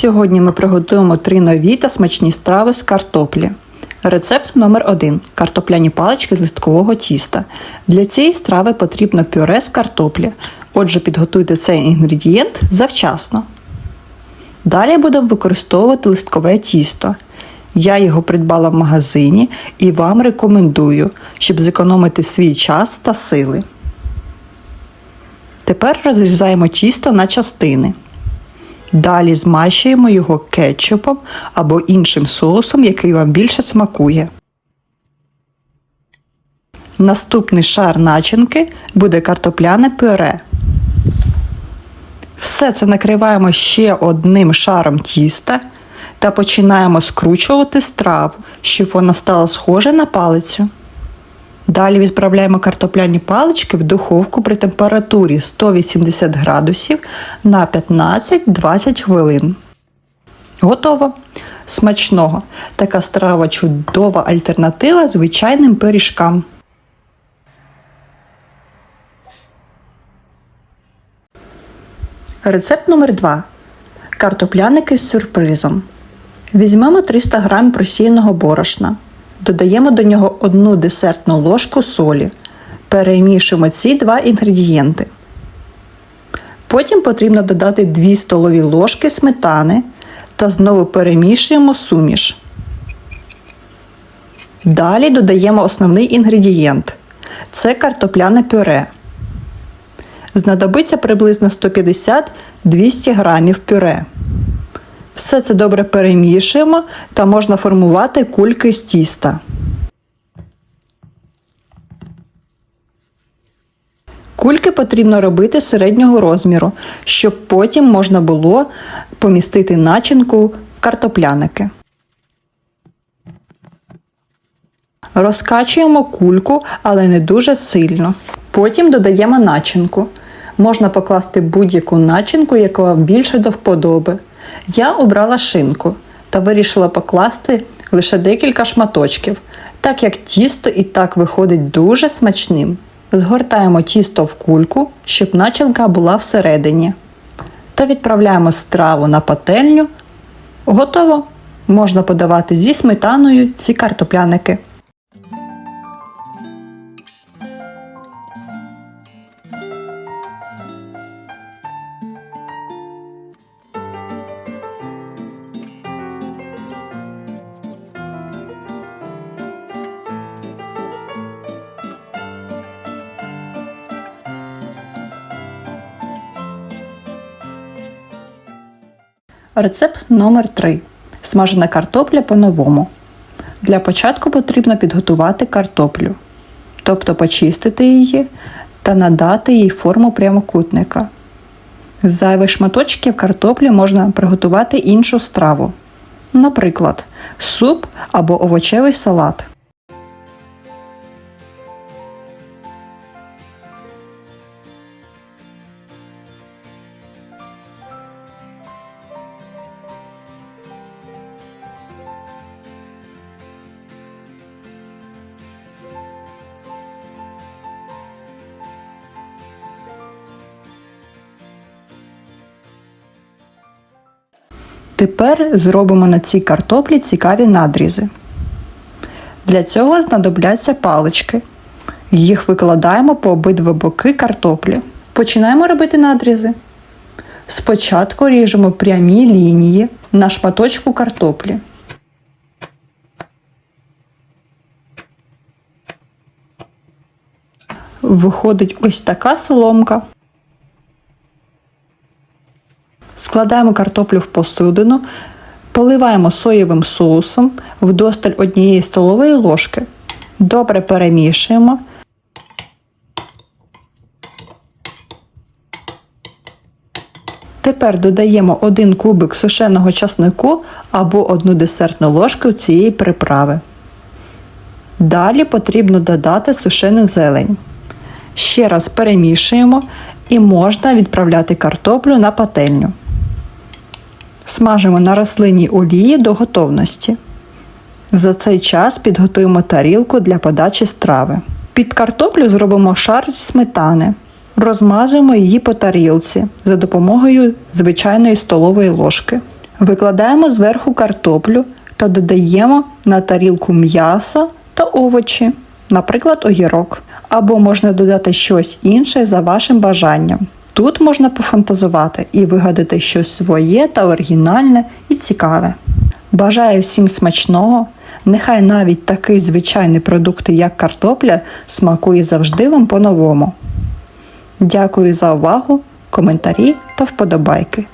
Сьогодні ми приготуємо три нові та смачні страви з картоплі. Рецепт номер 1 картопляні палички з листкового тіста. Для цієї страви потрібно пюре з картоплі. Отже, підготуйте цей інгредієнт завчасно. Далі будемо використовувати листкове тісто. Я його придбала в магазині і вам рекомендую, щоб зекономити свій час та сили. Тепер розрізаємо тісто на частини. Далі змащуємо його кетчупом або іншим соусом, який вам більше смакує. Наступний шар начинки буде картопляне пюре. Все це накриваємо ще одним шаром тіста та починаємо скручувати страву, щоб вона стала схожа на палицю. Далі відправляємо картопляні палички в духовку при температурі 180 градусів на 15-20 хвилин. Готово! Смачного! Така страва чудова альтернатива звичайним пиріжкам. Рецепт номер 2 Картопляники з сюрпризом. Візьмемо 300 г просіяного борошна. Додаємо до нього одну десертну ложку солі. Перемішуємо ці два інгредієнти. Потім потрібно додати 2 столові ложки сметани та знову перемішуємо суміш. Далі додаємо основний інгредієнт це картопляне пюре. Знадобиться приблизно 150-200 грамів пюре. Все це добре перемішуємо та можна формувати кульки з тіста. Кульки потрібно робити середнього розміру, щоб потім можна було помістити начинку в картопляники. Розкачуємо кульку, але не дуже сильно. Потім додаємо начинку. Можна покласти будь-яку начинку, яка вам більше до вподоби. Я обрала шинку та вирішила покласти лише декілька шматочків, так як тісто і так виходить дуже смачним. Згортаємо тісто в кульку, щоб начинка була всередині. Та відправляємо страву на пательню. Готово! Можна подавати зі сметаною ці картопляники. Рецепт номер 3 Смажена картопля по-новому. Для початку потрібно підготувати картоплю, тобто почистити її та надати їй форму прямокутника. З зайвих шматочків картоплі можна приготувати іншу страву, наприклад, суп або овочевий салат. Тепер зробимо на цій картоплі цікаві надрізи. Для цього знадобляться палички. Їх викладаємо по обидва боки картоплі. Починаємо робити надрізи. Спочатку ріжемо прямі лінії на шматочку картоплі. Виходить ось така соломка. Складаємо картоплю в посудину, поливаємо соєвим соусом вдосталь однієї столової ложки. Добре перемішуємо. Тепер додаємо один кубик сушеного часнику або одну десертну ложку цієї приправи. Далі потрібно додати сушену зелень. Ще раз перемішуємо і можна відправляти картоплю на пательню. Смажимо на рослинній олії до готовності. За цей час підготуємо тарілку для подачі страви. Під картоплю зробимо шар зі сметани. Розмазуємо її по тарілці за допомогою звичайної столової ложки. Викладаємо зверху картоплю та додаємо на тарілку м'ясо та овочі, наприклад, огірок. Або можна додати щось інше за вашим бажанням. Тут можна пофантазувати і вигадати щось своє та оригінальне і цікаве. Бажаю всім смачного! Нехай навіть такий звичайний продукт, як картопля, смакує завжди вам по-новому. Дякую за увагу, коментарі та вподобайки.